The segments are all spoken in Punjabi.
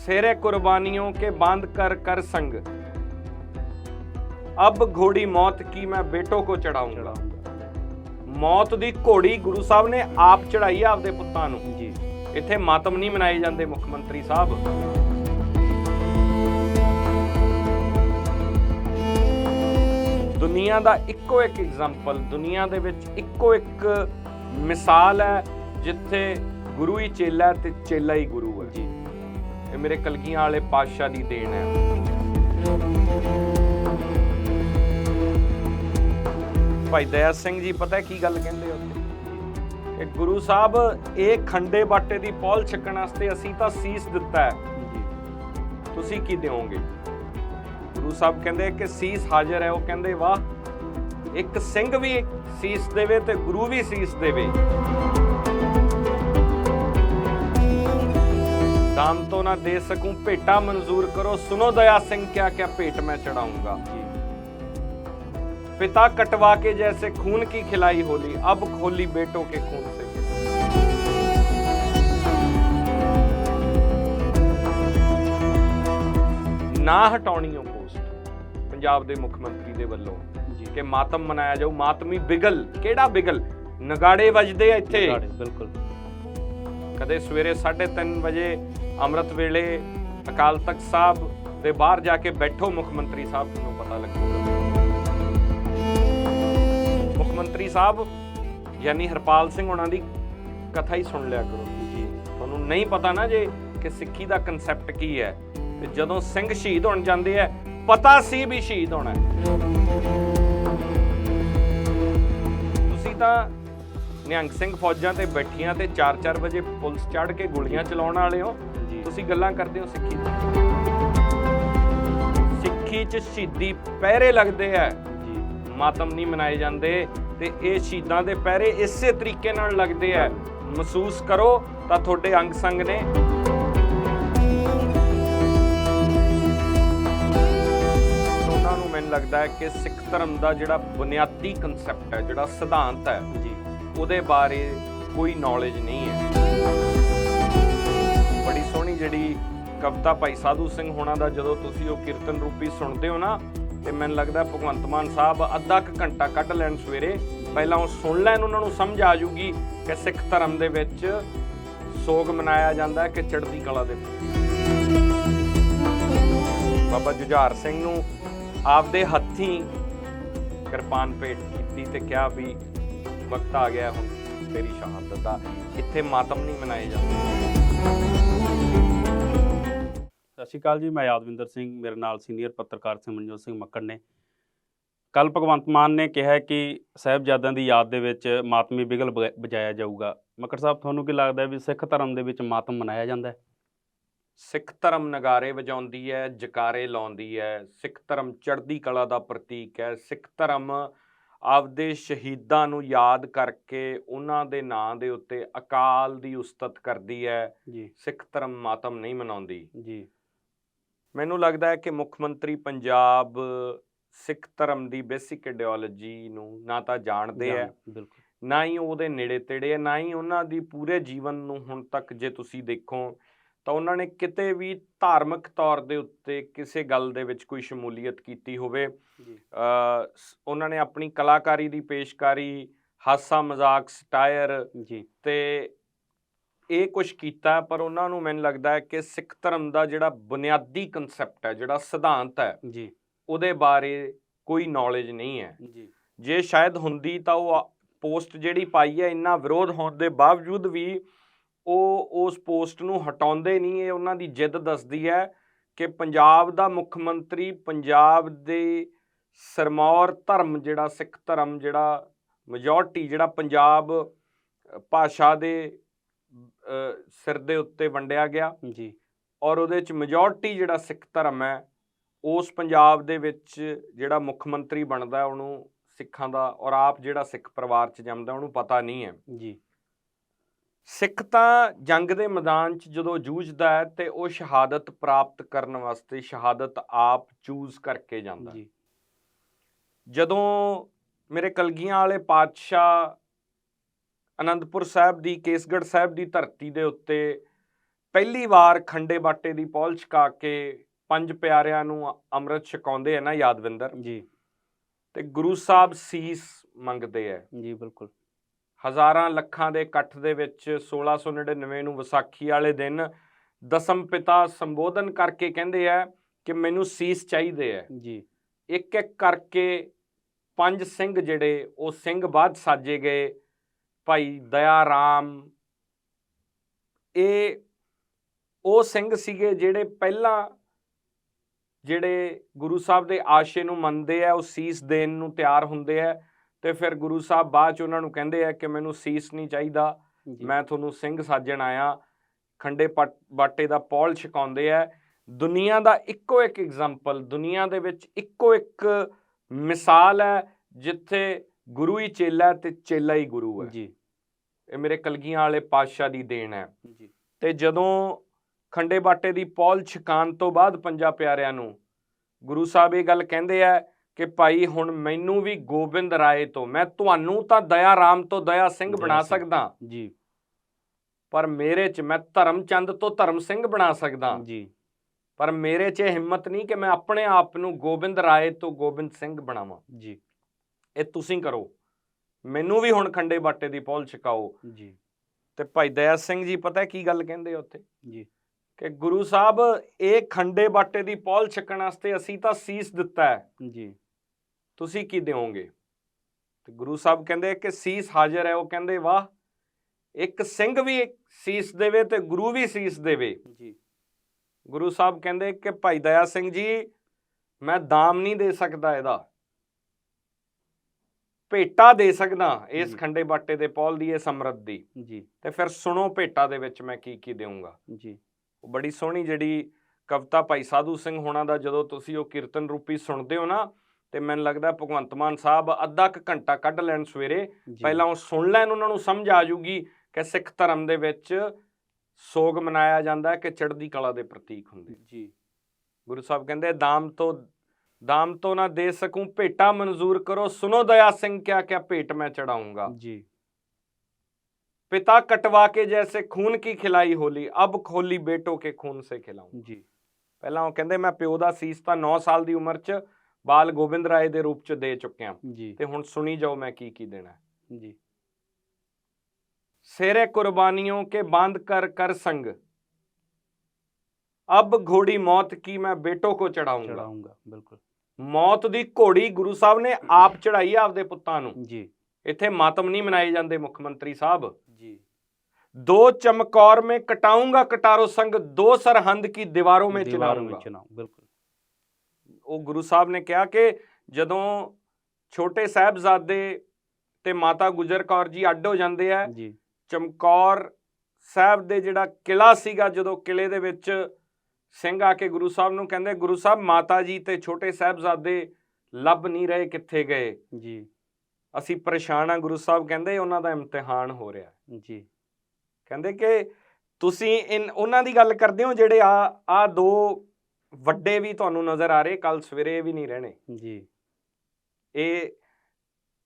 सेरे कुर्बानियों के बांध कर कर संग अब घोड़ी मौत की मैं बेटों को चढ़ाऊंगा ਮੌਤ ਦੀ ਘੋੜੀ ਗੁਰੂ ਸਾਹਿਬ ਨੇ ਆਪ ਚੜਾਈ ਆ ਆਪਦੇ ਪੁੱਤਾਂ ਨੂੰ ਜੀ ਇੱਥੇ ਮਾਤਮ ਨਹੀਂ ਮਨਾਏ ਜਾਂਦੇ ਮੁੱਖ ਮੰਤਰੀ ਸਾਹਿਬ ਦੁਨੀਆ ਦਾ ਇੱਕੋ ਇੱਕ ਐਗਜ਼ਾਮਪਲ ਦੁਨੀਆ ਦੇ ਵਿੱਚ ਇੱਕੋ ਇੱਕ ਮਿਸਾਲ ਹੈ ਜਿੱਥੇ ਗੁਰੂ ਹੀ ਚੇਲਾ ਹੈ ਤੇ ਚੇਲਾ ਹੀ ਗੁਰੂ ਹੈ ਜੀ ਇਹ ਮੇਰੇ ਕਲਗੀਆਂ ਵਾਲੇ ਪਾਤਸ਼ਾਹ ਦੀ ਦੇਣ ਹੈ। ਭਾਈ ਦਇਆ ਸਿੰਘ ਜੀ ਪਤਾ ਹੈ ਕੀ ਗੱਲ ਕਹਿੰਦੇ ਉੱਥੇ? ਕਿ ਗੁਰੂ ਸਾਹਿਬ ਇਹ ਖੰਡੇ ਬਾਟੇ ਦੀ ਪੌਲ ਛਕਣ ਵਾਸਤੇ ਅਸੀਂ ਤਾਂ ਸੀਸ ਦਿੱਤਾ ਹੈ। ਤੁਸੀਂ ਕੀ ਦਿਓਗੇ? ਗੁਰੂ ਸਾਹਿਬ ਕਹਿੰਦੇ ਕਿ ਸੀਸ ਹਾਜ਼ਰ ਹੈ ਉਹ ਕਹਿੰਦੇ ਵਾਹ ਇੱਕ ਸਿੰਘ ਵੀ ਸੀਸ ਦੇਵੇ ਤੇ ਗੁਰੂ ਵੀ ਸੀਸ ਦੇਵੇ। ਦਾਮ ਤੋਂ ਨਾ ਦੇ ਸਕੂੰ ਭੇਟਾ ਮਨਜ਼ੂਰ ਕਰੋ ਸੁਨੋ ਦਇਆ ਸਿੰਘ ਕਿਆ ਕਿਆ ਭੇਟ ਮੈਂ ਚੜਾਉਂਗਾ ਜੀ पिता कटवा के जैसे खून की खिलाई होली अब खोली बेटों के खून से ਨਾ ਹਟਾਉਣੀਓ ਪੋਸਟ ਪੰਜਾਬ ਦੇ ਮੁੱਖ ਮੰਤਰੀ ਦੇ ਵੱਲੋਂ ਜੀ ਕਿ ਮਾਤਮ ਮਨਾਇਆ ਜਾਊ ਮਾਤਮੀ ਬਿਗਲ ਕਿਹੜਾ ਬਿਗਲ ਨਗਾੜੇ ਵੱਜਦੇ ਆ ਇੱਥੇ ਗਾੜੇ, ਬਿਲਕੁਲ ਕਦੇ ਸਵੇਰੇ 3:30 ਵਜੇ ਅੰਮ੍ਰਿਤ ਵੇਲੇ ਅਕਾਲ ਤਖਤ ਸਾਹਿਬ ਦੇ ਬਾਹਰ ਜਾ ਕੇ ਬੈਠੋ, ਮੁੱਖ ਮੰਤਰੀ ਸਾਹਿਬ ਤੁਹਾਨੂੰ ਪਤਾ ਲੱਗੂਗਾ। ਮੁੱਖ ਮੰਤਰੀ ਸਾਹਿਬ, ਯਾਨੀ ਹਰਪਾਲ ਸਿੰਘ ਉਹਨਾਂ ਦੀ ਕਥਾ ਹੀ ਸੁਣ ਲਿਆ ਕਰੋ ਜੀ। ਤੁਹਾਨੂੰ ਨਹੀਂ ਪਤਾ ਨਾ ਜੇ ਕਿ ਸਿੱਖੀ ਦਾ ਕਨਸੈਪਟ ਕੀ ਹੈ। ਤੇ ਜਦੋਂ ਸਿੰਘ ਸ਼ਹੀਦ ਹੋਣ ਜਾਂਦੇ ਆ, ਪਤਾ ਸੀ ਵੀ ਸ਼ਹੀਦ ਹੋਣਾ ਤੁਸੀਂ ਤਾਂ ਨਿਹੰਗ ਸਿੰਘ ਫੌਜਾਂ ਤੇ ਬੈਠੀਆਂ ਤੇ 4-4 ਵਜੇ ਪੁਲਿਸ ਚੜ੍ਹ ਕੇ ਗੋਲੀਆਂ ਚਲਾਉਣ ਵਾਲੇ ਹੋ। ਤੁਸੀਂ ਗੱਲਾਂ ਕਰਦੇ ਹੋ ਸਿੱਖੀ ਦੀ ਸਿੱਖੀ 'ਚ ਸ਼ਹੀਦੀ ਪਹਿਰੇ ਲੱਗਦੇ ਆ। ਜੀ। ਮਾਤਮ ਨਹੀਂ ਮਨਾਏ ਜਾਂਦੇ ਤੇ ਇਹ ਸ਼ਹੀਦਾਂ ਦੇ ਪਹਿਰੇ ਇਸੇ ਤਰੀਕੇ ਨਾਲ ਲੱਗਦੇ ਆ। ਮਹਿਸੂਸ ਕਰੋ ਤਾਂ ਤੁਹਾਡੇ ਅੰਗ ਸੰਗ ਨੇ। ਉਹਨਾਂ ਨੂੰ ਮੈਨੂੰ ਲੱਗਦਾ ਹੈ ਕਿ ਸਿੱਖ ਧਰਮ ਦਾ ਜਿਹੜਾ ਬੁਨਿਆਦੀ ਕਨਸੈਪਟ ਹੈ ਜਿਹੜਾ ਸਿਧਾਂਤ ਹੈ ਜੀ। ਉਹਦੇ ਬਾਰੇ ਕੋਈ ਨੌਲੇਜ ਨਹੀਂ ਹੈ। ਜਿਹੜੀ ਕਵਿਤਾ ਭਾਈ ਸਾਧੂ ਸਿੰਘ ਹੋਣਾ ਦਾ ਜਦੋਂ ਤੁਸੀਂ ਉਹ ਕੀਰਤਨ ਰੂਪੀ ਸੁਣਦੇ ਹੋ ਨਾ, ਤੇ ਮੈਨੂੰ ਲੱਗਦਾ ਭਗਵੰਤ ਮਾਨ ਸਾਹਿਬ ਅੱਧਾ ਕੁ ਘੰਟਾ ਕੱਢ ਲੈਣ ਸਵੇਰੇ। ਪਹਿਲਾਂ ਉਹ ਸੁਣ ਲੈਣ, ਉਹਨਾਂ ਨੂੰ ਸਮਝ ਆ ਜੂਗੀ ਕਿ ਸਿੱਖ ਧਰਮ ਦੇ ਵਿੱਚ ਸੋਗ ਮਨਾਇਆ ਜਾਂਦਾ ਹੈ ਕਿ ਚੜ੍ਹਦੀ ਕਲਾ ਦੇ ਬਾਬਾ ਜੁਝਾਰ ਸਿੰਘ ਨੂੰ ਆਪਦੇ ਹੱਥੀਂ ਕਿਰਪਾਨ ਭੇਟ ਕੀਤੀ ਤੇ ਕਿਹਾ ਵੀ ਵਕਤ ਆ ਗਿਆ ਹੁਣ ਤੇਰੀ ਸ਼ਹਾਦਤ ਦਾ। ਇੱਥੇ ਮਾਤਮ ਨਹੀਂ ਮਨਾਏ ਜਾਂਦੇ। ਸਤਿ ਸ਼੍ਰੀ ਅਕਾਲ ਜੀ ਮੈਂ ਯਾਦਵਿੰਦਰ ਸਿੰਘ ਮੇਰੇ ਨਾਲ ਸੀਨੀਅਰ ਪੱਤਰਕਾਰ ਸਿਮਰਨਜੋਤ ਸਿੰਘ ਮੱਕੜ ਨੇ। ਕੱਲ ਭਗਵੰਤ ਮਾਨ ਨੇ ਕਿਹਾ ਕਿ ਸਾਹਿਬਜ਼ਾਦਿਆਂ ਦੀ ਯਾਦ ਦੇ ਵਿੱਚ ਮਾਤਮੀ ਬਿਗਲ ਵਜਾਇਆ ਜਾਊਗਾ। ਮੱਕੜ ਸਾਹਿਬ ਤੁਹਾਨੂੰ ਕੀ ਲੱਗਦਾ ਵੀ ਸਿੱਖ ਧਰਮ ਦੇ ਵਿੱਚ ਮਾਤਮ ਮਨਾਇਆ ਜਾਂਦਾ ਹੈ? ਸਿੱਖ ਧਰਮ ਨਗਾਰੇ ਵਜਾਉਂਦੀ ਹੈ ਜਕਾਰੇ ਲਾਉਂਦੀ ਹੈ। ਸਿੱਖ ਧਰਮ ਚੜ੍ਹਦੀ ਕਲਾ ਦਾ ਪ੍ਰਤੀਕ ਹੈ। ਸਿੱਖ ਧਰਮ ਆਪਦੇ ਸ਼ਹੀਦਾਂ ਨੂੰ ਯਾਦ ਕਰਕੇ ਉਹਨਾਂ ਦੇ ਨਾਂ ਦੇ ਉੱਤੇ ਅਕਾਲ ਦੀ ਉਸਤਤ ਕਰਦੀ ਹੈ। ਜੀ। ਸਿੱਖ ਧਰਮ ਮਾਤਮ ਨਹੀਂ ਮਨਾਉਂਦੀ। ਜੀ। ਮੈਨੂੰ ਲੱਗਦਾ ਹੈ ਕਿ ਮੁੱਖ ਮੰਤਰੀ ਪੰਜਾਬ ਸਿੱਖ ਧਰਮ ਦੀ ਬੇਸਿਕ ਆਈਡੀਓਲੋਜੀ ਨੂੰ ਨਾ ਤਾਂ ਜਾਣਦੇ ਬਿਲਕੁਲ। ਨਾ ਹੀ ਉਹਦੇ ਨੇੜੇ ਤੇੜੇ ਨਾ ਹੀ ਉਹਨਾਂ ਦੀ ਪੂਰੇ ਜੀਵਨ ਨੂੰ ਹੁਣ ਤੱਕ ਜੇ ਤੁਸੀਂ ਦੇਖੋ ਤਾਂ ਉਹਨਾਂ ਨੇ ਕਿਤੇ ਵੀ ਧਾਰਮਿਕ ਤੌਰ ਦੇ ਉੱਤੇ ਕਿਸੇ ਗੱਲ ਦੇ ਵਿੱਚ ਕੋਈ ਸ਼ਮੂਲੀਅਤ ਕੀਤੀ ਹੋਵੇ ਅ, ਉਹਨਾਂ ਨੇ ਆਪਣੀ ਕਲਾਕਾਰੀ ਦੀ ਪੇਸ਼ਕਾਰੀ ਹਾਸਾ ਮਜ਼ਾਕ ਸਟਾਇਰ ਜੀ। ਤੇ ਇਹ ਕੁਝ ਕੀਤਾ ਪਰ ਉਹਨਾਂ ਨੂੰ ਮੈਨੂੰ ਲੱਗਦਾ ਹੈ ਕਿ ਸਿੱਖ ਧਰਮ ਦਾ ਜਿਹੜਾ ਬੁਨਿਆਦੀ ਕਨਸੈਪਟ ਹੈ ਜਿਹੜਾ ਸਿਧਾਂਤ ਹੈ ਜੀ। ਉਹਦੇ ਬਾਰੇ ਕੋਈ ਨੌਲੇਜ ਨਹੀਂ ਹੈ। ਜੀ। ਜੇ ਸ਼ਾਇਦ ਹੁੰਦੀ ਤਾਂ ਉਹ ਪੋਸਟ ਜਿਹੜੀ ਪਾਈ ਹੈ ਇੰਨਾ ਵਿਰੋਧ ਹੋਣ ਦੇ ਬਾਵਜੂਦ ਵੀ ਉਹ ਉਸ ਪੋਸਟ ਨੂੰ ਹਟਾਉਂਦੇ ਨਹੀਂ ਇਹ ਉਹਨਾਂ ਦੀ ਜਿੱਦ ਦੱਸਦੀ ਹੈ ਕਿ ਪੰਜਾਬ ਦਾ ਮੁੱਖ ਮੰਤਰੀ ਪੰਜਾਬ ਦੇ ਸਰਮੌਰ ਧਰਮ ਜਿਹੜਾ ਸਿੱਖ ਧਰਮ ਜਿਹੜਾ ਮੈਜੋਰਟੀ ਜਿਹੜਾ ਪੰਜਾਬ ਭਾਸ਼ਾ ਦੇ ਸਿਰ ਦੇ ਉੱਤੇ ਵੰਡਿਆ ਗਿਆ। ਜੀ। ਔਰ ਉਹਦੇ ਚ ਮੈਜੋਰਟੀ ਜਿਹੜਾ ਸਿੱਖ ਧਰਮ ਹੈ ਉਸ ਪੰਜਾਬ ਦੇ ਵਿੱਚ ਜਿਹੜਾ ਮੁੱਖ ਮੰਤਰੀ ਬਣਦਾ ਉਹਨੂੰ ਸਿੱਖਾਂ ਦਾ ਔਰ ਆਪ ਜਿਹੜਾ ਸਿੱਖ ਪਰਿਵਾਰ ਚ ਜੰਮਦਾ ਉਹਨੂੰ ਪਤਾ ਨਹੀਂ ਹੈ। ਜੀ। ਸਿੱਖ ਤਾਂ ਜੰਗ ਦੇ ਮੈਦਾਨ 'ਚ ਜਦੋਂ ਜੂਝਦਾ ਹੈ ਤੇ ਉਹ ਸ਼ਹਾਦਤ ਪ੍ਰਾਪਤ ਕਰਨ ਵਾਸਤੇ ਸ਼ਹਾਦਤ ਆਪ ਚੂਜ਼ ਕਰਕੇ ਜਾਂਦਾ। ਜੀ। ਜਦੋਂ ਮੇਰੇ ਕਲਗੀਆਂ ਵਾਲੇ ਪਾਤਸ਼ਾਹ ਅਨੰਦਪੁਰ ਸਾਹਿਬ ਦੀ ਕੇਸਗੜ੍ਹ ਸਾਹਿਬ ਦੀ ਧਰਤੀ ਦੇ ਉੱਤੇ ਪਹਿਲੀ ਵਾਰ ਖੰਡੇ ਬਾਟੇ ਦੀ ਪੌਲ ਛਕਾ ਕੇ ਪੰਜ ਪਿਆਰਿਆਂ ਨੂੰ ਅੰਮ੍ਰਿਤ ਛਕਾਉਂਦੇ ਆ ਨਾ ਯਾਦਵਿੰਦਰ? ਜੀ। ਤੇ ਗੁਰੂ ਸਾਹਿਬ ਸੀਸ ਮੰਗਦੇ ਆ। ਜੀ ਬਿਲਕੁਲ। ਹਜ਼ਾਰਾਂ ਲੱਖਾਂ ਦੇ ਇਕੱਠ ਦੇ ਵਿੱਚ 1699 ਨੂੰ ਵਿਸਾਖੀ ਵਾਲੇ ਦਿਨ ਦਸਮ ਪਿਤਾ ਸੰਬੋਧਨ ਕਰਕੇ ਕਹਿੰਦੇ ਆ ਕਿ ਮੈਨੂੰ ਸੀਸ ਚਾਹੀਦੇ ਆ। ਜੀ। ਇੱਕ ਇੱਕ ਕਰਕੇ ਪੰਜ ਸਿੰਘ ਜਿਹੜੇ ਉਹ ਸਿੰਘ ਬਾਅਦ ਸਾਜੇ ਗਏ। ਭਾਈ ਦਇਆ ਰਾਮ। ਇਹ ਉਹ ਸਿੰਘ ਸੀਗੇ ਜਿਹੜੇ ਪਹਿਲਾਂ ਜਿਹੜੇ ਗੁਰੂ ਸਾਹਿਬ ਦੇ ਆਸ਼ੇ ਨੂੰ ਮੰਨਦੇ ਆ ਉਹ ਸੀਸ ਦੇਣ ਨੂੰ ਤਿਆਰ ਹੁੰਦੇ ਆ ਤੇ ਫਿਰ ਗੁਰੂ ਸਾਹਿਬ ਬਾਅਦ ਚ ਉਹਨਾਂ ਨੂੰ ਕਹਿੰਦੇ ਆ ਕਿ ਮੈਨੂੰ ਸੀਸ ਨਹੀਂ ਚਾਹੀਦਾ ਮੈਂ ਤੁਹਾਨੂੰ ਸਿੰਘ ਸਾਜਣ ਆਇਆ। ਖੰਡੇ ਬਾਟੇ ਦਾ ਪੌਲ ਛਕਾਉਂਦੇ ਆ। ਦੁਨੀਆ ਦਾ ਇੱਕੋ ਇੱਕ ਐਗਜ਼ਾਮਪਲ ਦੁਨੀਆ ਦੇ ਵਿੱਚ ਇੱਕੋ ਇੱਕ ਮਿਸਾਲ ਹੈ ਜਿੱਥੇ ਗੁਰੂ ਹੀ ਚੇਲਾ ਤੇ ਚੇਲਾ ਹੀ ਗੁਰੂ ਹੈ। ਜੀ। ਇਹ ਮੇਰੇ ਕਲਗੀਆਂ ਵਾਲੇ ਪਾਤਸ਼ਾਹ ਦੀ ਦੇਣ ਹੈ। ਜੀ। ਤੇ ਜਦੋਂ ਖੰਡੇ ਬਾਟੇ ਦੀ ਪੌਲ ਛਕਾਉਣ ਤੋਂ ਬਾਅਦ ਪੰਜਾਂ ਪਿਆਰਿਆਂ ਨੂੰ ਗੁਰੂ ਸਾਹਿਬ ਇਹ ਗੱਲ ਕਹਿੰਦੇ ਆ ਕਿ ਭਾਈ ਹੁਣ ਮੈਨੂੰ ਵੀ ਗੋਬਿੰਦ ਰਾਏ ਤੋਂ ਮੈਂ ਤੁਹਾਨੂੰ ਤਾਂ ਦਇਆ ਰਾਮ ਤੋਂ ਦਇਆ ਸਿੰਘ ਬਣਾ। ਸਕਦਾ। ਜੀ। ਪਰ ਮੇਰੇ 'ਚ ਮੈਂ ਧਰਮ ਚੰਦ ਤੋਂ ਧਰਮ ਸਿੰਘ ਬਣਾ ਸਕਦਾ। ਜੀ। ਪਰ ਮੇਰੇ 'ਚ ਇਹ ਹਿੰਮਤ ਨਹੀਂ ਕਿ ਮੈਂ ਆਪਣੇ ਆਪ ਨੂੰ ਗੋਬਿੰਦ ਰਾਏ ਤੋਂ ਗੋਬਿੰਦ ਸਿੰਘ ਬਣਾਵਾਂ। ਜੀ। ਇਹ ਤੁਸੀਂ ਕਰੋ। ਮੈਨੂੰ ਵੀ ਹੁਣ ਖੰਡੇ ਬਾਟੇ ਦੀ ਪੌਲ ਛਕਾਓ। ਜੀ। ਤੇ ਭਾਈ ਦਇਆ ਸਿੰਘ ਜੀ ਪਤਾ ਕੀ ਗੱਲ ਕਹਿੰਦੇ ਉੱਥੇ? ਜੀ। ਕਿ ਗੁਰੂ ਸਾਹਿਬ ਇਹ ਖੰਡੇ ਬਾਟੇ ਦੀ ਪੌਲ ਛਕਣ ਵਾਸਤੇ ਅਸੀਂ ਤਾਂ ਸੀਸ ਦਿੱਤਾ ਹੈ। ਜੀ। ਤੁਸੀਂ ਕੀ ਦਿਓਗੇ? ਤੇ ਗੁਰੂ ਸਾਹਿਬ ਕਹਿੰਦੇ ਕਿ ਸੀਸ ਹਾਜ਼ਰ ਹੈ। ਉਹ ਕਹਿੰਦੇ ਵਾਹ ਇੱਕ ਸਿੰਘ ਵੀ ਸੀਸ ਦੇਵੇ ਤੇ ਗੁਰੂ ਵੀ ਸੀਸ ਦੇਵੇ। ਜੀ। ਗੁਰੂ ਸਾਹਿਬ ਕਹਿੰਦੇ ਕਿ ਭਾਈ ਦਇਆ ਸਿੰਘ ਜੀ ਮੈਂ ਦਾਮ ਨਹੀਂ ਦੇ ਸਕਦਾ ਇਹਦਾ। ਭੇਟਾ ਦੇ ਸਕਦਾ ਇਸ। ਖੰਡੇ ਬਾਟੇ ਦੇ ਪੌਲ ਦੀ ਇਸ ਅੰਮ੍ਰਿਤ ਦੀ। ਜੀ। ਤੇ ਫਿਰ ਸੁਣੋ ਭੇਟਾ ਦੇ ਵਿੱਚ ਮੈਂ ਕੀ ਕੀ ਦੇਵਾਂਗਾ ਜੀ। ਉਹ ਬੜੀ ਸੋਹਣੀ ਜਿਹੜੀ ਕਵਿਤਾ ਭਾਈ ਸਾਧੂ ਸਿੰਘ ਹੋਣਾ ਦਾ ਜਦੋਂ ਤੁਸੀਂ ਉਹ ਕੀਰਤਨ ਰੂਪੀ ਸੁਣਦੇ ਹੋ ਨਾ ਤੇ ਮੈਨੂੰ ਲੱਗਦਾ ਭਗਵੰਤ ਮਾਨ ਸਾਹਿਬ ਅੱਧਾ ਕੁ ਘੰਟਾ ਕੱਢ ਲੈਣ ਸਵੇਰੇ। ਪਹਿਲਾਂ ਉਹ ਸੁਣ ਲੈਣ ਉਹਨਾਂ ਨੂੰ ਸਮਝ ਆ ਜੂਗੀ ਕਿ ਸਿੱਖ ਧਰਮ ਦੇ ਵਿੱਚ ਸੋਗ ਮਨਾਇਆ ਜਾਂਦਾ ਕਿ ਚੜ੍ਹਦੀ ਕਲਾ ਦੇ ਪ੍ਰਤੀਕ ਹੁੰਦੇ। ਜੀ। ਗੁਰੂ ਸਾਹਿਬ ਕਹਿੰਦੇ ਦਾਮ ਤੋਂ ਦਾਮ ਤੋਂ ਨਾ ਦੇ ਸਕੂੰ ਭੇਟਾ ਮਨਜ਼ੂਰ ਕਰੋ ਸੁਨੋ ਦਇਆ ਸਿੰਘ ਕਿਆ ਕਿਆ ਭੇਟ ਮੈਂ ਚੜਾਉਂਗਾ ਜੀ पिता कटवा के जैसे खून की खिलाई होली अब खोली बेटों के खून से खिलाऊं ਜੀ ਪਹਿਲਾਂ ਉਹ ਕਹਿੰਦੇ ਮੈਂ ਪਿਓ ਦਾ ਸੀਸ ਤਾਂ 9 ਸਾਲ ਦੀ ਉਮਰ 'ਚ ਬਾਲ ਗੋਬਿੰਦ ਰਾਏ ਦੇ ਰੂਪ 'ਚ ਦੇ ਚੁੱਕਿਆ ਜੀ ਤੇ ਹੁਣ ਸੁਣੀ ਜਾਓ ਮੈਂ ਕੀ ਕੀ ਦੇਣਾ ਹੈ। ਜੀ सेरे कुर्बानियों के बांध कर कर संग अब घोड़ी मौत की मैं बेटों को चढ़ाऊंगा ਚੜਾਉਂਗਾ ਬਿਲਕੁਲ ਮੌਤ ਦੀ ਘੋੜੀ ਗੁਰੂ ਸਾਹਿਬ ਨੇ ਆਪ ਚੜਾਈ ਆਪਦੇ ਪੁੱਤਾਂ ਨੂੰ। ਜੀ। ਇੱਥੇ ਮਾਤਮ ਨਹੀਂ ਮਨਾਏ ਜਾਂਦੇ ਮੁੱਖ ਮੰਤਰੀ ਸਾਹਿਬ। ਜੀ। ਦੋ ਚਮਕੌਰ ਮੈਂ ਕਟਾਉਂਗਾ ਕਟਾਰੋ ਸੰਗ ਦੋ ਸਰਹੰਦ ਕੀ ਦੀਵਾਰੋਂ ਮੈਂ ਚਲਾਉਂਗਾ। ਬਿਲਕੁਲ। ਉਹ ਗੁਰੂ ਸਾਹਿਬ ਨੇ ਕਿਹਾ ਕਿ ਜਦੋਂ ਛੋਟੇ ਸਾਹਿਬਜ਼ਾਦੇ ਤੇ ਮਾਤਾ ਗੁਜਰ ਕੌਰ ਜੀ ਅੱਡ ਹੋ ਜਾਂਦੇ ਆ ਜੀ। ਚਮਕੌਰ ਸਾਹਿਬ ਦੇ ਜਿਹੜਾ ਕਿਲਾ ਸੀਗਾ ਜਦੋਂ ਕਿਲੇ ਦੇ ਵਿੱਚ ਸਿੰਘ ਆ ਕੇ ਗੁਰੂ ਸਾਹਿਬ ਨੂੰ ਕਹਿੰਦੇ ਗੁਰੂ ਸਾਹਿਬ ਮਾਤਾ ਜੀ ਤੇ ਛੋਟੇ ਸਾਹਿਬਜ਼ਾਦੇ ਲੱਭ ਨਹੀਂ ਰਹੇ ਕਿੱਥੇ ਗਏ? ਜੀ। ਅਸੀਂ ਪਰੇਸ਼ਾਨ ਆ ਗੁਰੂ ਸਾਹਿਬ ਕਹਿੰਦੇ ਉਹਨਾਂ ਦਾ ਇਮਤਿਹਾਨ ਹੋ ਰਿਹਾ ਜੀ। ਕਹਿੰਦੇ ਕਿ ਤੁਸੀਂ ਇਨ ਉਹਨਾਂ ਦੀ ਗੱਲ ਕਰਦੇ ਹੋ ਜਿਹੜੇ ਆ ਆ ਦੋ ਵੱਡੇ ਵੀ ਤੁਹਾਨੂੰ ਨਜ਼ਰ ਆ ਰਹੇ ਕੱਲ ਸਵੇਰੇ ਵੀ ਨਹੀਂ ਰਹਿਣੇ। ਜੀ। ਇਹ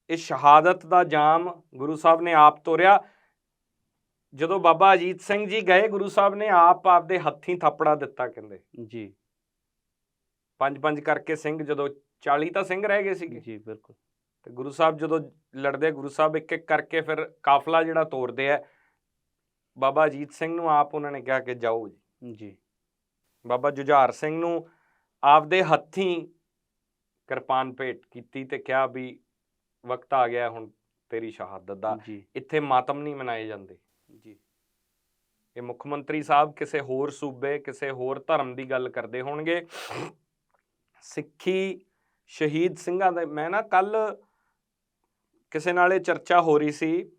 ਇਹ ਸ਼ਹਾਦਤ ਦਾ ਜਾਮ ਗੁਰੂ ਸਾਹਿਬ ਨੇ ਆਪ ਤੋਰਿਆ। ਜਦੋਂ ਬਾਬਾ ਅਜੀਤ ਸਿੰਘ ਜੀ ਗਏ ਗੁਰੂ ਸਾਹਿਬ ਨੇ ਆਪ ਆਪਦੇ ਹੱਥੀਂ ਥਾਪੜਾ ਦਿੱਤਾ ਕਹਿੰਦੇ। ਜੀ। ਪੰਜ ਪੰਜ ਕਰਕੇ ਸਿੰਘ ਜਦੋਂ 40 ਤਾਂ ਸਿੰਘ ਰਹਿ ਗਏ ਸੀਗੇ। ਜੀ ਬਿਲਕੁਲ। ਤੇ ਗੁਰੂ ਸਾਹਿਬ ਜਦੋਂ ਲੜਦੇ ਗੁਰੂ ਸਾਹਿਬ ਇੱਕ ਇੱਕ ਕਰਕੇ ਫਿਰ ਕਾਫਲਾ ਜਿਹੜਾ ਤੋਰਦੇ ਆ ਬਾਬਾ ਅਜੀਤ ਸਿੰਘ ਨੂੰ ਆਪ ਉਹਨਾਂ ਨੇ ਕਿਹਾ ਕਿ ਜਾਓ ਜੀ। ਜੀ। ਬਾਬਾ ਜੁਝਾਰ ਸਿੰਘ ਨੂੰ ਆਪਦੇ ਹੱਥੀਂ ਕਿਰਪਾਨ ਭੇਟ ਕੀਤੀ ਤੇ ਕਿਹਾ ਵੀ ਵਕਤ ਆ ਗਿਆ ਹੁਣ ਤੇਰੀ ਸ਼ਹਾਦਤ ਦਾ। ਇੱਥੇ ਮਾਤਮ ਨਹੀਂ ਮਨਾਏ ਜਾਂਦੇ। ਜੀ। ਇਹ ਮੁੱਖ ਮੰਤਰੀ ਸਾਹਿਬ ਕਿਸੇ ਹੋਰ ਸੂਬੇ ਕਿਸੇ ਹੋਰ ਧਰਮ ਦੀ ਗੱਲ ਕਰਦੇ ਹੋਣਗੇ। ਸਿੱਖੀ ਸ਼ਹੀਦ ਸਿੰਘਾਂ ਦੇ ਮੈਂ ਨਾ ਕੱਲ ਕਿਸੇ ਨਾਲ ਇਹ ਚਰਚਾ ਹੋ ਰਹੀ ਸੀ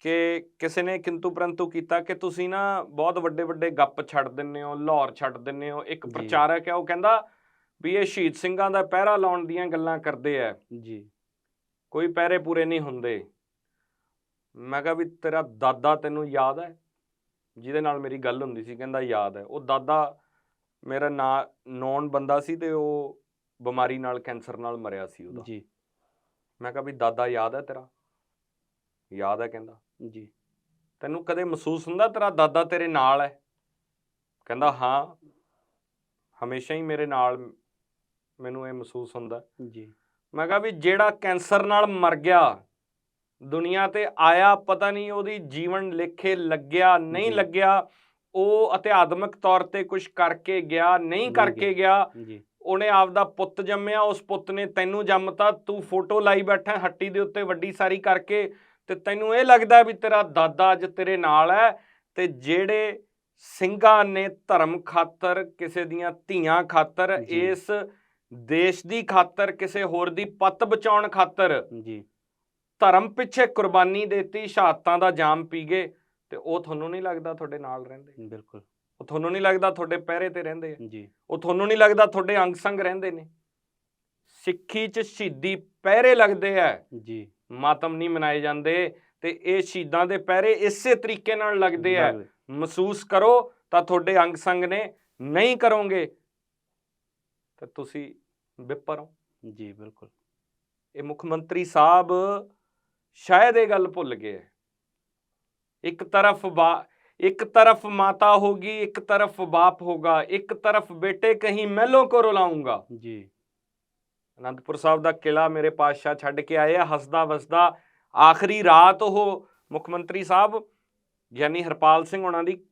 ਕਿ ਕਿਸੇ ਨੇ ਕਿੰਤੂ ਪ੍ਰੰਤੂ ਕੀਤਾ ਕਿ ਤੁਸੀਂ ਨਾ ਬਹੁਤ ਵੱਡੇ ਵੱਡੇ ਗੱਪ ਛੱਡ ਦਿੰਦੇ ਹੋ ਲਾਹੌਰ ਛੱਡ ਦਿੰਦੇ ਹੋ। ਇੱਕ। ਪ੍ਰਚਾਰਕ ਹੈ ਉਹ ਕਹਿੰਦਾ ਵੀ ਇਹ ਸ਼ਹੀਦ ਸਿੰਘਾਂ ਦਾ ਪਹਿਰਾ ਲਾਉਣ ਦੀਆਂ ਗੱਲਾਂ ਕਰਦੇ ਆ। ਜੀ। ਕੋਈ ਪਹਿਰੇ ਪੂਰੇ ਨਹੀਂ ਹੁੰਦੇ। ਮੈਂ ਕਿਹਾ ਵੀ ਤੇਰਾ ਦਾਦਾ ਤੈਨੂੰ ਯਾਦ ਹੈ? ਜਿਹਦੇ ਨਾਲ ਮੇਰੀ ਗੱਲ ਹੁੰਦੀ ਸੀ ਕਹਿੰਦਾ ਯਾਦ ਹੈ। ਉਹ ਦਾਦਾ ਮੇਰਾ ਨਾਂ ਨੌਨ ਬੰਦਾ ਸੀ ਤੇ ਉਹ ਬਿਮਾਰੀ ਨਾਲ ਕੈਂਸਰ ਨਾਲ ਮਰਿਆ ਸੀ ਉਹਦਾ। ਜੀ। ਮੈਂ ਕਿਹਾ ਵੀ ਦਾਦਾ ਯਾਦ ਹੈ ਤੇਰਾ? ਯਾਦ ਹੈ ਕਹਿੰਦਾ। ਜੀ। ਤੈਨੂੰ ਕਦੇ ਮਹਿਸੂਸ ਹੁੰਦਾ ਤੇਰਾ ਦਾਦਾ ਤੇਰੇ ਨਾਲ ਹੈ? ਕਹਿੰਦਾ ਹਾਂ। ਹਮੇਸ਼ਾ ਹੀ ਮੇਰੇ ਨਾਲ ਮੈਨੂੰ ਇਹ ਮਹਿਸੂਸ ਹੁੰਦਾ। ਜੀ। ਮੈਂ ਕਿਹਾ ਵੀ ਜਿਹੜਾ ਕੈਂਸਰ ਨਾਲ ਮਰ ਗਿਆ ਦੁਨੀਆ ਤੇ ਆਇਆ ਪਤਾ ਨਹੀਂ ਉਹਦੀ ਜੀਵਨ ਲਿਖੇ ਲੱਗਿਆ ਨਹੀਂ। ਲੱਗਿਆ। ਉਹ ਅਧਿਆਤਮਿਕ ਤੌਰ ਤੇ ਕੁਝ ਕਰਕੇ ਗਿਆ ਨਹੀਂ ਕਰਕੇ ਗਿਆ। ਜੀ। ਉਹਨੇ ਆਪਦਾ ਪੁੱਤ ਜੰਮਿਆ ਉਸ ਪੁੱਤ ਨੇ ਤੈਨੂੰ ਜੰਮਤਾ ਤੂੰ ਫੋਟੋ ਲਾਈ ਬੈਠਾ ਹੱਟੀ ਦੇ ਉੱਤੇ ਵੱਡੀ ਸਾਰੀ ਕਰਕੇ ਤੇ ਤੈਨੂੰ ਇਹ ਲੱਗਦਾ ਵੀ ਤੇਰਾ ਦਾਦਾ ਅੱਜ ਤੇਰੇ ਨਾਲ ਹੈ ਤੇ ਜਿਹੜੇ ਸਿੰਘਾਂ ਨੇ ਧਰਮ ਖਾਤਰ ਕਿਸੇ ਦੀਆਂ ਧੀਆਂ ਖਾਤਰ। ਇਸ ਦੇਸ਼ ਦੀ ਖਾਤਰ ਕਿਸੇ ਹੋਰ ਦੀ ਪੱਤ ਬਚਾਉਣ ਖਾਤਰ ਜੀ। ਧਰਮ ਪਿੱਛੇ ਕੁਰਬਾਨੀ ਦਿੱਤੀ ਸ਼ਹਾਦਤਾਂ ਦਾ ਜਾਮ ਪੀ ਗਏ ਤੇ ਉਹ ਤੁਹਾਨੂੰ ਨਹੀਂ ਲੱਗਦਾ ਤੁਹਾਡੇ ਨਾਲ ਰਹਿੰਦੇ? ਬਿਲਕੁਲ। ਉਹ ਤੁਹਾਨੂੰ ਨਹੀਂ ਲੱਗਦਾ ਤੁਹਾਡੇ ਪਹਿਰੇ ਤੇ ਰਹਿੰਦੇ? ਆ ਜੀ। ਉਹ ਤੁਹਾਨੂੰ ਨਹੀਂ ਲੱਗਦਾ ਤੁਹਾਡੇ ਅੰਗ ਸੰਗ ਰਹਿੰਦੇ ਨੇ? ਸਿੱਖੀ 'ਚ ਸ਼ਹੀਦੀ ਪਹਿਰੇ ਲੱਗਦੇ ਆ। ਜੀ। ਮਾਤਮ ਨਹੀਂ ਮਨਾਏ ਜਾਂਦੇ ਤੇ ਇਹ ਸ਼ਹੀਦਾਂ ਦੇ ਪਹਿਰੇ ਇਸੇ ਤਰੀਕੇ ਨਾਲ ਲੱਗਦੇ ਆ। ਮਹਿਸੂਸ ਕਰੋ ਤਾਂ ਤੁਹਾਡੇ ਅੰਗ ਸੰਗ ਨੇ ਨਹੀਂ ਕਰੋਗੇ ਤਾਂ ਤੁਸੀਂ ਵਿਪਰ ਹੋ। ਜੀ ਬਿਲਕੁਲ। ਇਹ ਮੁੱਖ ਮੰਤਰੀ ਸਾਹਿਬ ਸ਼ਾਇਦ ਇਹ ਗੱਲ ਭੁੱਲ ਗਏ। ਇੱਕ ਤਰਫ ਬਾ ਇੱਕ ਤਰਫ ਮਾਤਾ ਹੋਗੀ ਇੱਕ ਤਰਫ ਬਾਪ ਹੋਗਾ ਇੱਕ ਤਰਫ ਬੇਟੇ ਕਹੀਂ ਮਹਿਲੋਂ ਕੋ ਰੁਲਾਉਂਗਾ। ਜੀ। ਅਨੰਦਪੁਰ ਸਾਹਿਬ ਦਾ ਕਿਲਾ ਮੇਰੇ ਪਾਤਸ਼ਾਹ ਛੱਡ ਕੇ ਆਏ ਆ ਹੱਸਦਾ ਵਸਦਾ ਆਖਰੀ ਰਾਤ ਉਹ ਮੁੱਖ ਮੰਤਰੀ ਸਾਹਿਬ ਯਾਨੀ ਹਰਪਾਲ ਸਿੰਘ ਉਹਨਾਂ ਦੀ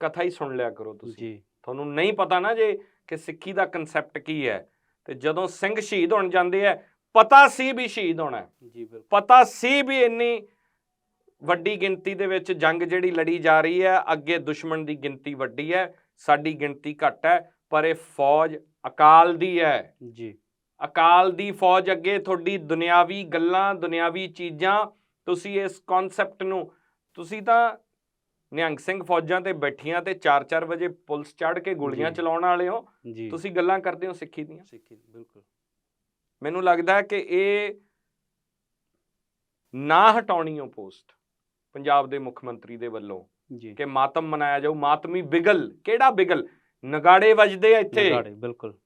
ਕਥਾ ਹੀ ਸੁਣ ਲਿਆ ਕਰੋ ਤੁਸੀਂ। ਜੀ। ਤੁਹਾਨੂੰ ਨਹੀਂ ਪਤਾ ਨਾ ਜੇ ਕਿ ਸਿੱਖੀ ਦਾ ਕਨਸੈਪਟ ਕੀ ਹੈ। ਤੇ ਜਦੋਂ ਸਿੰਘ ਸ਼ਹੀਦ ਹੋਣ ਜਾਂਦੇ ਆ ਪਤਾ ਸੀ ਵੀ ਸ਼ਹੀਦ ਹੋਣਾ ਹੈ। ਜੀ ਬਿਲਕੁਲ। ਪਤਾ ਸੀ ਵੀ ਇੰਨੀ ਵੱਡੀ ਗਿਣਤੀ ਦੇ ਵਿੱਚ ਜੰਗ ਜਿਹੜੀ ਲੜੀ ਜਾ ਰਹੀ ਹੈ ਅੱਗੇ ਦੁਸ਼ਮਣ ਦੀ ਗਿਣਤੀ ਵੱਡੀ ਹੈ ਸਾਡੀ ਗਿਣਤੀ ਘੱਟ ਹੈ ਪਰ ਇਹ ਫੌਜ ਅਕਾਲ ਦੀ ਹੈ। ਜੀ। ਅਕਾਲ ਦੀ ਫੌਜ ਅੱਗੇ ਤੁਹਾਡੀ ਦੁਨਿਆਵੀ ਗੱਲਾਂ ਦੁਨਿਆਵੀ ਚੀਜ਼ਾਂ ਤੁਸੀਂ ਇਸ ਕਨਸੈਪਟ ਨੂੰ ਤੁਸੀਂ ਤਾਂ ਨਿਹੰਗ ਸਿੰਘ ਫੌਜਾਂ ਤੇ ਬੈਠੀਆਂ ਤੇ 4-4 ਵਜੇ ਪੁਲਿਸ ਚੜ੍ਹ ਕੇ ਗੋਲੀਆਂ। ਚਲਾਉਣ ਵਾਲੇ ਹੋ। ਤੁਸੀਂ ਗੱਲਾਂ ਕਰਦੇ ਹੋ ਸਿੱਖੀ ਦੀਆਂ। ਸਿੱਖੀ ਬਿਲਕੁਲ। ਮੈਨੂੰ ਲੱਗਦਾ ਕਿ ਇਹ ਨਾ ਹਟਾਉਣੀ ਉਹ ਪੋਸਟ ਪੰਜਾਬ ਦੇ ਮੁੱਖ ਮੰਤਰੀ ਦੇ ਵੱਲੋਂ ਜੀ। ਕਿ ਮਾਤਮ ਮਨਾਇਆ ਜਾਊ ਮਾਤਮੀ ਬਿਗਲ ਕਿਹੜਾ ਬਿਗਲ? ਨਗਾੜੇ ਵੱਜਦੇ ਆ ਇੱਥੇ। ਨਗਾੜੇ ਬਿਲਕੁਲ।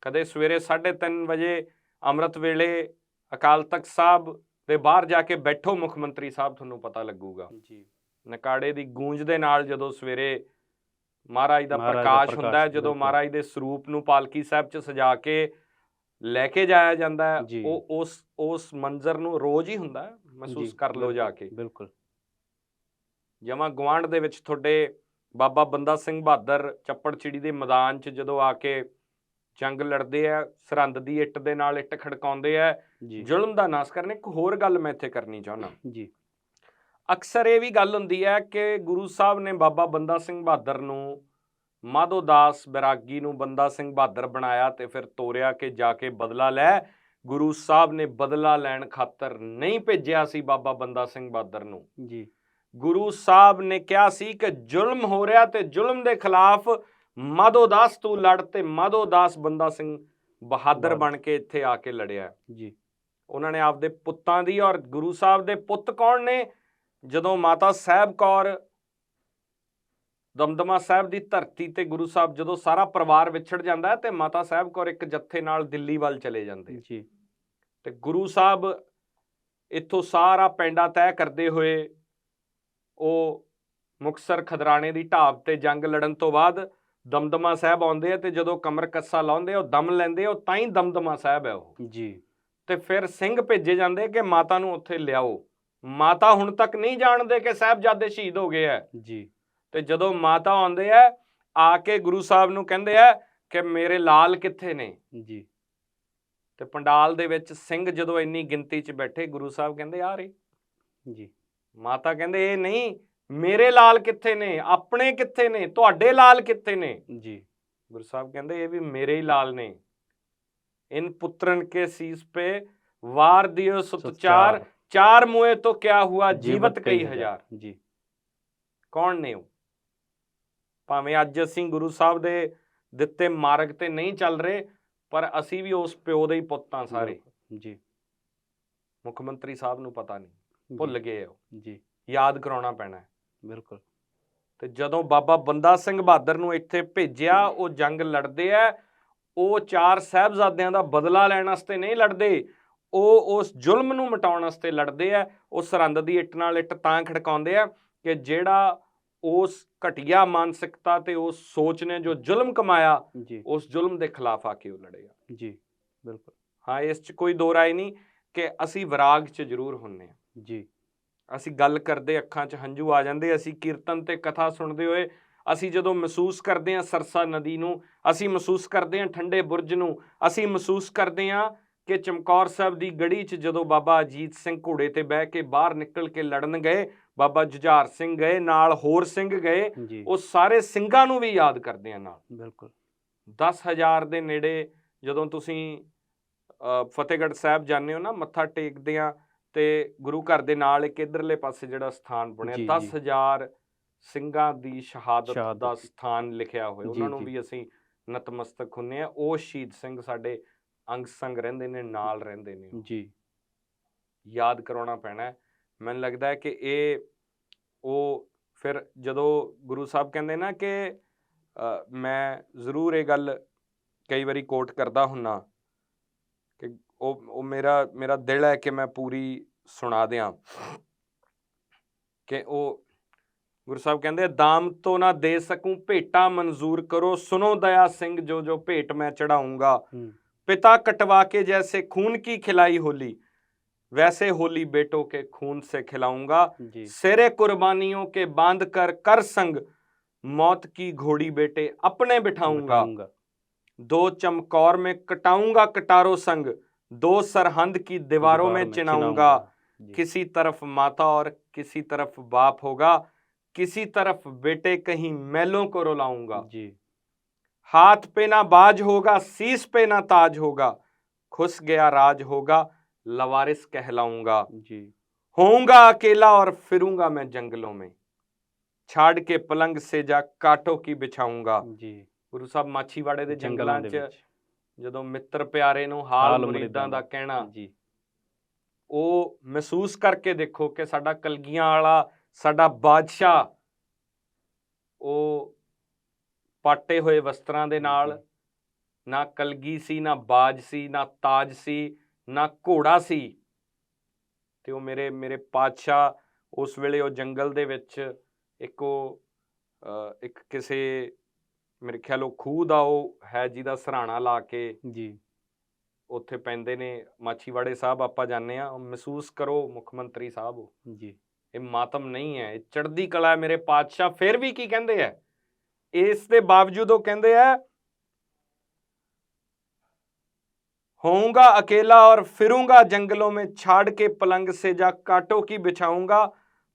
ਕਦੇ ਸਵੇਰੇ 3:30 ਵਜੇ ਅੰਮ੍ਰਿਤ ਵੇਲੇ ਅਕਾਲ ਤਖਤ ਸਾਹਿਬ ਦੇ ਬਾਹਰ ਜਾ ਕੇ ਬੈਠੋ ਮੁੱਖ ਮੰਤਰੀ ਸਾਹਿਬ ਤੁਹਾਨੂੰ ਪਤਾ ਲੱਗੂਗਾ। ਜੀ। ਨਕਾੜੇ ਦੀ ਗੂੰਜ ਦੇ ਨਾਲ ਜਦੋਂ ਸਵੇਰੇ ਮਹਾਰਾਜ ਦਾ ਪ੍ਰਕਾਸ਼ ਹੁੰਦਾ ਹੈ ਜਦੋਂ। ਮਹਾਰਾਜ ਦੇ ਸਰੂਪ ਨੂੰ ਪਾਲਕੀ ਸਾਹਿਬ 'ਚ ਸਜਾ ਕੇ ਲੈ ਕੇ ਜਾਇਆ ਜਾਂਦਾ ਹੈ। ਉਹ ਉਸ ਉਸ ਮੰਜ਼ਰ ਨੂੰ ਰੋਜ਼ ਹੀ ਹੁੰਦਾ ਮਹਿਸੂਸ ਕਰ ਲਓ ਜਾ ਕੇ। ਬਿਲਕੁਲ। ਜਮਾਂ ਗਵਾਂਢ ਦੇ ਵਿੱਚ ਤੁਹਾਡੇ ਬਾਬਾ ਬੰਦਾ ਸਿੰਘ ਬਹਾਦਰ ਚੱਪੜਚਿੜੀ ਦੇ ਮੈਦਾਨ 'ਚ ਜਦੋਂ ਆ ਕੇ ਜੰਗ ਲੜਦੇ ਆ ਸਰਹੰਦ ਦੀ ਇੱਟ ਦੇ ਨਾਲ ਇੱਟ ਖੜਕਾਉਂਦੇ ਆ ਜ਼ੁਲਮ ਦਾ ਨਾਸ ਕਰਨ ਇੱਕ ਹੋਰ ਗੱਲ ਮੈਂ ਇੱਥੇ ਕਰਨੀ ਚਾਹੁੰਦਾ। ਜੀ। ਅਕਸਰ ਇਹ ਵੀ ਗੱਲ ਹੁੰਦੀ ਹੈ ਕਿ ਗੁਰੂ ਸਾਹਿਬ ਨੇ ਬਾਬਾ ਬੰਦਾ ਸਿੰਘ ਬਹਾਦਰ ਨੂੰ ਮਾਧੋ ਦਾਸ ਬੈਰਾਗੀ ਨੂੰ ਬੰਦਾ ਸਿੰਘ ਬਹਾਦਰ ਬਣਾਇਆ ਤੇ ਫਿਰ ਤੋਰਿਆ ਕਿ ਜਾ ਕੇ ਬਦਲਾ ਲੈ। ਗੁਰੂ ਸਾਹਿਬ ਨੇ ਬਦਲਾ ਲੈਣ ਖਾਤਰ ਨਹੀਂ ਭੇਜਿਆ ਸੀ ਬਾਬਾ ਬੰਦਾ ਸਿੰਘ ਬਹਾਦਰ ਨੂੰ। ਜੀ। ਗੁਰੂ ਸਾਹਿਬ ਨੇ ਕਿਹਾ ਸੀ ਕਿ ਜ਼ੁਲਮ ਹੋ ਰਿਹਾ ਤੇ ਜ਼ੁਲਮ ਦੇ ਖਿਲਾਫ ਮਾਧੋ ਦਾਸ ਤੂੰ ਲੜ ਤੇ ਮਾਧੋ ਦਾਸ ਬੰਦਾ ਸਿੰਘ ਬਹਾਦਰ ਬਹਾਦਰ। ਬਣ ਕੇ ਇੱਥੇ ਆ ਕੇ ਲੜਿਆ। ਜੀ। ਉਹਨਾਂ ਨੇ ਆਪਦੇ ਪੁੱਤਾਂ ਦੀ ਔਰ ਗੁਰੂ ਸਾਹਿਬ ਦੇ ਪੁੱਤ ਕੌਣ ਨੇ? ਜਦੋਂ ਮਾਤਾ ਸਾਹਿਬ ਕੌਰ ਦਮਦਮਾ ਸਾਹਿਬ ਦੀ ਧਰਤੀ ਤੇ ਗੁਰੂ ਸਾਹਿਬ ਜਦੋਂ ਸਾਰਾ ਪਰਿਵਾਰ ਵਿਛੜ ਜਾਂਦਾ ਤੇ ਮਾਤਾ ਸਾਹਿਬ ਕੌਰ ਇੱਕ ਜੱਥੇ ਨਾਲ ਦਿੱਲੀ ਵੱਲ ਚਲੇ ਜਾਂਦੇ ਜੀ। ਤੇ ਗੁਰੂ ਸਾਹਿਬ ਇੱਥੋਂ ਸਾਰਾ ਪੈਂਡਾ ਤੈਅ ਕਰਦੇ ਹੋਏ ਉਹ ਮੁਕਸਰ ਖਦਰਾਣੇ ਦੀ ਢਾਬ ਤੇ ਜੰਗ ਲੜਨ ਤੋਂ ਬਾਅਦ ਦਮਦਮਾ ਸਾਹਿਬ ਆਉਂਦੇ ਆ ਤੇ ਜਦੋਂ ਕਮਰ ਕੱਸਾ ਲਾਉਂਦੇ ਆ ਉਹ ਦਮ ਲੈਂਦੇ ਆ ਉਹ ਤਾਂ ਹੀ ਦਮਦਮਾ ਸਾਹਿਬ ਹੈ ਉਹ। ਜੀ। ਤੇ ਫਿਰ ਸਿੰਘ ਭੇਜੇ ਜਾਂਦੇ ਕਿ ਮਾਤਾ ਨੂੰ ਉੱਥੇ ਲਿਆਓ। ਮਾਤਾ ਹੁਣ ਤੱਕ ਨਹੀਂ ਜਾਣਦੇ ਕਿ ਸਾਹਿਬਜ਼ਾਦੇ ਸ਼ਹੀਦ ਹੋ ਗਏ ਆ। ਜੀ। ਤੇ ਜਦੋਂ ਮਾਤਾ ਆਉਂਦੇ ਆ ਆ ਕੇ ਗੁਰੂ ਸਾਹਿਬ ਨੂੰ ਕਹਿੰਦੇ ਆ ਕਿ ਮੇਰੇ ਲਾਲ ਕਿੱਥੇ ਨੇ? ਜੀ। ਤੇ ਪੰਡਾਲ ਦੇ ਵਿੱਚ ਸਿੰਘ ਜਦੋਂ ਇੰਨੀ ਗਿਣਤੀ 'ਚ ਬੈਠੇ ਗੁਰੂ ਸਾਹਿਬ ਕਹਿੰਦੇ ਆ ਰਹੇ ਜੀ। ਮਾਤਾ ਕਹਿੰਦੇ ਇਹ ਨਹੀਂ ਮੇਰੇ ਲਾਲ ਕਿੱਥੇ ਨੇ? ਆਪਣੇ ਕਿੱਥੇ ਨੇ? ਤੁਹਾਡੇ ਲਾਲ ਕਿੱਥੇ ਨੇ? ਜੀ। ਗੁਰੂ ਸਾਹਿਬ ਕਹਿੰਦੇ ਇਹ ਵੀ ਮੇਰੇ ਹੀ ਲਾਲ ਨੇ। ਇਨ ਪੁੱਤਰਨ ਕੇ ਸੀਸ ਪੇ ਵਾਰ ਦਿਓ ਸੁਤਚਾਰ ਚਾਰ ਮੂਏ ਤੋਂ ਕਿਆ ਹੁਆ ਜੀਵਤ ਕਈ ਹਜ਼ਾਰ। ਜੀ। ਕੌਣ ਨੇ ਉਹ? ਭਾਵੇਂ ਅੱਜ ਅਸੀਂ ਗੁਰੂ ਸਾਹਿਬ ਦੇ ਦਿੱਤੇ ਮਾਰਗ ਤੇ ਨਹੀਂ ਚੱਲ ਰਹੇ ਪਰ ਅਸੀਂ ਵੀ ਉਸ ਪਿਓ ਦੇ ਹੀ ਪੁੱਤ ਹਾਂ ਸਾਰੇ। ਜੀ। ਮੁੱਖ ਮੰਤਰੀ ਸਾਹਿਬ ਨੂੰ ਪਤਾ ਨਹੀਂ ਭੁੱਲ ਗਏ ਉਹ। ਜੀ। ਯਾਦ ਕਰਾਉਣਾ ਪੈਣਾ। ਹੈ। ਬਿਲਕੁਲ। ਤੇ ਜਦੋਂ ਬਾਬਾ ਬੰਦਾ ਸਿੰਘ ਬਹਾਦਰ ਨੂੰ ਇੱਥੇ ਭੇਜਿਆ ਉਹ ਜੰਗ ਲੜਦੇ ਆ ਉਹ ਚਾਰ ਸਾਹਿਬਜ਼ਾਦਿਆਂ ਦਾ ਬਦਲਾ ਲੈਣ ਵਾਸਤੇ ਨਹੀਂ ਲੜਦੇ ਉਹ ਉਸ ਜ਼ੁਲਮ ਨੂੰ ਮਿਟਾਉਣ ਵਾਸਤੇ ਲੜਦੇ ਆ ਉਹ ਸਰਹੰਦ ਦੀ ਇੱਟ ਨਾਲ ਇੱਟ ਤਾਂ ਖੜਕਾਉਂਦੇ ਆ ਕਿ ਜਿਹੜਾ ਉਸ ਘਟੀਆ ਮਾਨਸਿਕਤਾ ਤੇ ਉਸ ਸੋਚ ਨੇ ਜੋ ਜ਼ੁਲਮ ਕਮਾਇਆ ਜੀ। ਉਸ ਜ਼ੁਲਮ ਦੇ ਖਿਲਾਫ ਆ ਕੇ ਉਹ ਲੜੇਗਾ ਜੀ ਬਿਲਕੁਲ। ਹਾਂ ਇਸ 'ਚ ਕੋਈ ਦੋ ਰਾਏ ਨਹੀਂ ਕਿ ਅਸੀਂ ਵਿਰਾਗ 'ਚ ਜ਼ਰੂਰ ਹੁੰਨੇ ਆ ਜੀ। ਅਸੀਂ ਗੱਲ ਕਰਦੇ ਅੱਖਾਂ 'ਚ ਹੰਝੂ ਆ ਜਾਂਦੇ ਅਸੀਂ ਕੀਰਤਨ ਤੇ ਕਥਾ ਸੁਣਦੇ ਹੋਏ ਅਸੀਂ ਜਦੋਂ ਮਹਿਸੂਸ ਕਰਦੇ ਹਾਂ ਸਰਸਾ ਨਦੀ ਨੂੰ ਅਸੀਂ ਮਹਿਸੂਸ ਕਰਦੇ ਹਾਂ ਠੰਡੇ ਬੁਰਜ ਨੂੰ ਅਸੀਂ ਮਹਿਸੂਸ ਕਰਦੇ ਹਾਂ ਕਿ ਚਮਕੌਰ ਸਾਹਿਬ ਦੀ ਗੜੀ 'ਚ ਜਦੋਂ ਬਾਬਾ ਅਜੀਤ ਸਿੰਘ ਘੋੜੇ ਤੇ ਬਹਿ ਕੇ ਬਾਹਰ ਨਿਕਲ ਕੇ ਲੜਨ ਗਏ ਬਾਬਾ ਜੁਝਾਰ ਸਿੰਘ ਗਏ ਨਾਲ ਹੋਰ ਸਿੰਘ ਗਏ ਉਹ ਸਾਰੇ ਸਿੰਘਾਂ ਨੂੰ ਵੀ ਯਾਦ ਕਰਦੇ ਆ ਨਾਲ ਬਿਲਕੁਲ 10000 ਦੇ ਨੇੜੇ ਜਦੋਂ ਤੁਸੀਂ ਫਤਿਹਗੜ੍ਹ ਸਾਹਿਬ ਜਾਂਦੇ ਹੋ ਨਾ ਮੱਥਾ ਟੇਕਦੇ ਆ ਤੇ ਗੁਰੂ ਘਰ ਦੇ ਨਾਲ ਇੱਕ ਇਧਰਲੇ ਪਾਸੇ ਜਿਹੜਾ ਸਥਾਨ ਬਣਿਆ ਜੀ, ਜੀ। 10000 ਸਿੰਘਾਂ ਦੀ ਸ਼ਹਾਦਤ ਦਾ। ਸਥਾਨ ਲਿਖਿਆ ਹੋਇਆ ਉਹਨਾਂ ਨੂੰ। ਵੀ ਅਸੀਂ ਨਤਮਸਤਕ ਹੁੰਨੇ ਆ ਉਹ ਸ਼ਹੀਦ ਸਿੰਘ ਸਾਡੇ ਅੰਗ ਸੰਗ ਰਹਿੰਦੇ ਨੇ ਨਾਲ ਰਹਿੰਦੇ ਨੇ। ਜੀ ਯਾਦ ਕਰਾਉਣਾ ਪੈਣਾ ਹੈ। ਮੈਨੂੰ ਲੱਗਦਾ ਹੈ ਕਿ ਇਹ ਉਹ ਫਿਰ ਜਦੋਂ ਗੁਰੂ ਸਾਹਿਬ ਕਹਿੰਦੇ ਨਾ ਕਿ ਮੈਂ ਜ਼ਰੂਰ ਇਹ ਗੱਲ ਕਈ ਵਾਰੀ ਕੋਟ ਕਰਦਾ ਹੁੰਨਾ ਕਿ ਉਹ ਉਹ ਮੇਰਾ ਮੇਰਾ ਦਿਲ ਹੈ ਕਿ ਮੈਂ ਪੂਰੀ ਸੁਣਾ ਦਿਆਂ। ਕਿ ਉਹ ਗੁਰੂ ਸਾਹਿਬ ਕਹਿੰਦੇ ਦਾਮ ਤੋਂ ਨਾ ਦੇ ਸਕੂ ਭੇਟਾ ਮਨਜ਼ੂਰ ਕਰੋ। ਸੁਨੋ ਦਇਆ ਸਿੰਘ ਜੋ ਜੋ ਭੇਟ ਮੈਂ ਚੜਾਉਂਗਾ। ਪਿਤਾ ਕਟਵਾ ਕੇ ਜੈਸੇ ਖੂਨ ਕੀ ਖਿਲਾਈ ਹੋਲੀ। वैसे होली बेटों के खून से खिलाऊँगा। सिरे कुर्बानियों के बाँध कर कर संग मौत की घोड़ी बेटे अपने बिठाऊँगा। दो चमकौर में कटाऊँगा कटारों संग दो सरहंद की दीवारों में चिनाऊँगा। किसी तरफ़ माता और किसी तरफ़ बाप होगा किसी तरफ़ बेटे कहीं मैलों को रुलाऊँगा। हाथ पे ना बाज होगा सीस पे ना ताज होगा खुस गया राज होगा। लवारिस कहलाऊंगा जी होऊंगा अकेला और फिरूंगा मैं जंगलों में छाड़ के पलंग से जा कांटों की बिछाऊंगा ਜੀ ਗੁਰੂ ਸਾਹਿਬ ਮਾਛੀਵਾੜੇ ਦੇ ਜੰਗਲਾਂ ਜੰਗਲਾਂ ਦੇ 'ਚ ਵਿੱਚ ਜਦੋਂ ਮਿੱਤਰ ਪਿਆਰੇ ਨੂੰ ਹਾਲ ਹਾਲ ਮੁਰੀਦਾਂ ਮੁਰੀਦਾਂ ਦਾ ਦਾ। ਕਹਿਣਾ ਜੀ ਉਹ ਮਹਿਸੂਸ ਕਰਕੇ ਦੇਖੋ ਕਿ ਸਾਡਾ ਕਲਗੀਆਂ ਵਾਲਾ ਸਾਡਾ ਬਾਦਸ਼ਾਹ ਉਹ ਪਾਟੇ ਹੋਏ ਵਸਤਰਾਂ ਦੇ ਨਾਲ ਜੀ। ਨਾ ਕਲਗੀ ਸੀ ਨਾ ਬਾਜ ਸੀ ਨਾ ਤਾਜ ਸੀ ਨਾ ਘੋੜਾ ਸੀ ਤੇ ਉਹ ਮੇਰੇ ਮੇਰੇ ਪਾਤਸ਼ਾਹ ਉਸ ਵੇਲੇ ਉਹ ਜੰਗਲ ਦੇ ਵਿੱਚ ਇੱਕ ਉਹ ਇੱਕ ਕਿਸੇ ਮੇਰੇ ਖਿਆਲ ਉਹ ਖੂਹ ਦਾ ਉਹ ਹੈ ਜਿਹਦਾ ਸਰਾਣਾ ਲਾ ਕੇ ਜੀ। ਉੱਥੇ ਪੈਂਦੇ ਨੇ ਮਾਛੀਵਾੜੇ ਸਾਹਿਬ ਆਪਾਂ ਜਾਂਦੇ ਆ ਮਹਿਸੂਸ ਕਰੋ ਮੁੱਖ ਮੰਤਰੀ ਸਾਹਿਬ ਜੀ। ਇਹ ਮਾਤਮ ਨਹੀਂ ਹੈ ਇਹ ਚੜ੍ਹਦੀ ਕਲਾ ਹੈ ਮੇਰੇ ਪਾਤਸ਼ਾਹ ਫਿਰ ਵੀ ਕੀ ਕਹਿੰਦੇ ਆ ਇਸ ਦੇ ਬਾਵਜੂਦ ਉਹ ਕਹਿੰਦੇ ਆ होऊंगा अकेला और फिरूंगा जंगलों में छाड़ के पलंग से जा कांटों की बिछाऊंगा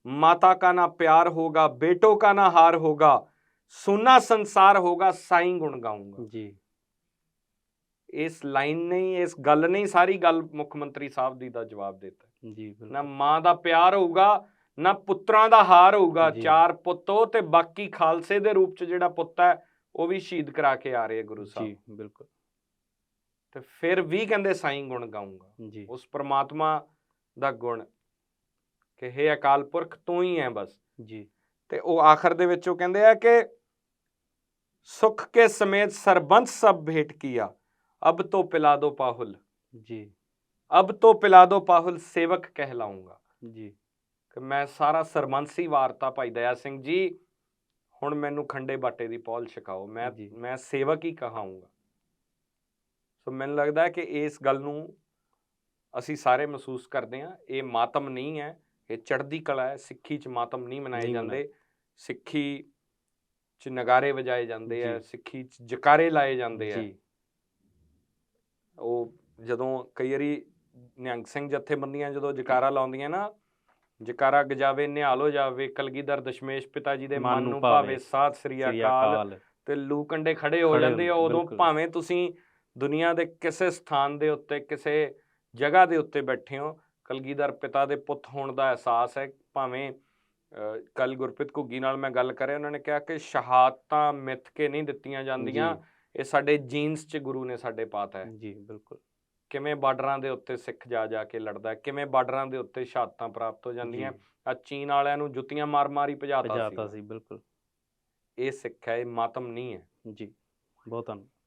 माता का ना प्यार होगा बेटों का ना हार होगा सुना संसार होगा साईं गुण गाऊंगा ਜੀ ਇਸ ਲਾਈਨ ਨੇ ਹੀ, ਇਸ ਗੱਲ ਨੇ ਹੀ ਸਾਰੀ ਗੱਲ ਮੁੱਖ ਮੰਤਰੀ ਸਾਹਿਬ ਦੀ ਦਾ ਜਵਾਬ ਦਿੱਤਾ ਜੀ ਨਾ ਬਿਲਕੁਲ ਮਾਂ ਦਾ ਪਿਆਰ ਹੋਊਗਾ ਨਾ ਪੁੱਤਰਾਂ ਦਾ ਹਾਰ ਹੋਊਗਾ ਜੀ। ਚਾਰ ਪੁੱਤੋ ਤੇ ਬਾਕੀ ਖਾਲਸੇ ਦੇ ਰੂਪ ਚ ਜਿਹੜਾ ਪੁੱਤ ਹੈ ਉਹ ਵੀ ਸ਼ਹੀਦ ਕਰਾ ਕੇ ਆ ਰਹੇ ਆ ਗੁਰੂ ਸਾਹਿਬ ਜੀ ਬਿਲਕੁਲ ਤੇ ਫਿਰ ਵੀ ਕਹਿੰਦੇ ਸਾਈਂ ਗੁਣ ਗਾਊਂਗਾ। ਜੀ। ਉਸ ਪ੍ਰਮਾਤਮਾ ਦਾ ਗੁਣ ਕਿ हे ਅਕਾਲ ਪੁਰਖ ਤੂੰ ਹੀ ਹੈ ਬਸ। ਜੀ। ਤੇ ਉਹ ਆਖਰ ਦੇ ਵਿੱਚ ਉਹ ਕਹਿੰਦੇ ਆ ਕਿ ਸੁਖ ਕੇ ਸਮੇਤ ਸਰਬੰਸ ਸਭ ਭੇਟ ਕੀਆ ਅਬ ਤੋ ਪਿਲਾ ਦੋ ਪਾਹੁਲ। ਜੀ। ਅਬ ਤੋ ਪਿਲਾ ਦੋ ਪਾਹੁਲ ਸੇਵਕ ਕਹਿਲਾਉਂਗਾ ਜੀ। ਕਿ ਮੈਂ ਸਾਰਾ ਸਰਬੰਸੀ ਵਾਰਤਾ ਭਾਈ ਦਇਆ ਸਿੰਘ ਜੀ ਹੁਣ ਮੈਨੂੰ ਖੰਡੇ ਬਾਟੇ ਦੀ ਪੌਲ ਛਕਾਓ। ਮੈਂ। ਮੈਂ ਸੇਵਕ ਹੀ ਕਹਾਉਂਗਾ ਸੋ ਮੈਨੂੰ ਲੱਗਦਾ ਹੈ ਕਿ ਇਸ ਗੱਲ ਨੂੰ ਅਸੀਂ ਸਾਰੇ ਮਹਿਸੂਸ ਕਰਦੇ ਹਾਂ ਇਹ ਮਾਤਮ ਨਹੀਂ ਹੈ ਇਹ ਚੜ੍ਹਦੀ ਕਲਾ ਹੈ ਸਿੱਖੀ 'ਚ ਮਾਤਮ ਨਹੀਂ ਮਨਾਏ ਜਾਂਦੇ ਸਿੱਖੀ 'ਚ ਨਗਾਰੇ ਵਜਾਏ ਜਾਂਦੇ ਆ। ਸਿੱਖੀ 'ਚ ਜਕਾਰੇ ਲਾਏ ਜਾਂਦੇ ਆ। ਉਹ ਜਦੋਂ ਕਈ ਵਾਰੀ ਨਿਹੰਗ ਸਿੰਘ ਜਥੇਬੰਦੀਆਂ ਜਦੋਂ ਜਕਾਰਾ ਲਾਉਂਦੀਆਂ ਨਾ ਜਕਾਰਾ ਗਜਾਵੇ ਨਿਹਾਲ ਹੋ ਜਾਵੇ ਕਲਗੀਧਰ ਦਸ਼ਮੇਸ਼ ਪਿਤਾ ਜੀ ਦੇ ਮਨ ਨੂੰ ਭਾਵੇ ਸਾਧ ਸ੍ਰੀ ਅਕਾਲ ਤੇ ਲੂ ਕੰਡੇ ਖੜੇ ਹੋ ਜਾਂਦੇ ਆ ਉਦੋਂ। ਭਾਵੇਂ ਤੁਸੀਂ ਦੁਨੀਆ ਦੇ ਕਿਸੇ ਸਥਾਨ ਦੇ ਉੱਤੇ ਕਿਸੇ ਜਗ੍ਹਾ ਦੇ ਉੱਤੇ ਬੈਠੇ ਹੋ ਕਲਗੀਧਰ ਪਿਤਾ ਦੇ ਪੁੱਤ ਹੋਣ ਦਾ ਅਹਿਸਾਸ ਹੈ। ਭਾਵੇਂ ਕੱਲ ਗੁਰਪ੍ਰੀਤ ਘੁੱਗੀ ਨਾਲ ਮੈਂ ਗੱਲ ਕਰਿਆ ਉਹਨਾਂ ਨੇ ਕਿਹਾ ਕਿ ਸ਼ਹਾਦਤਾਂ ਮਿੱਥ ਕੇ ਨਹੀਂ ਦਿੱਤੀਆਂ ਜਾਂਦੀਆਂ। ਇਹ ਸਾਡੇ ਜੀਨਸ 'ਚ ਗੁਰੂ ਨੇ ਸਾਡੇ ਪਾਤਾ ਹੈ। ਜੀ ਬਿਲਕੁਲ। ਕਿਵੇਂ ਬਾਰਡਰਾਂ ਦੇ ਉੱਤੇ ਸਿੱਖ ਜਾ ਜਾ ਕੇ ਲੜਦਾ ਕਿਵੇਂ ਬਾਰਡਰਾਂ ਦੇ ਉੱਤੇ ਸ਼ਹਾਦਤਾਂ ਪ੍ਰਾਪਤ ਹੋ ਜਾਂਦੀਆਂ ਆ ਚੀਨ ਵਾਲਿਆਂ ਨੂੰ ਜੁੱਤੀਆਂ ਮਾਰ-ਮਾਰ ਹੀ ਭਜਾਤਾ ਭਜਾਤਾ ਸੀ ਸੀ ਬਿਲਕੁਲ। ਇਹ ਸਿੱਖ ਹੈ ਇਹ ਮਾਤਮ ਨਹੀਂ ਹੈ। ਜੀ ਬਹੁਤ ਧੰਨਵਾਦ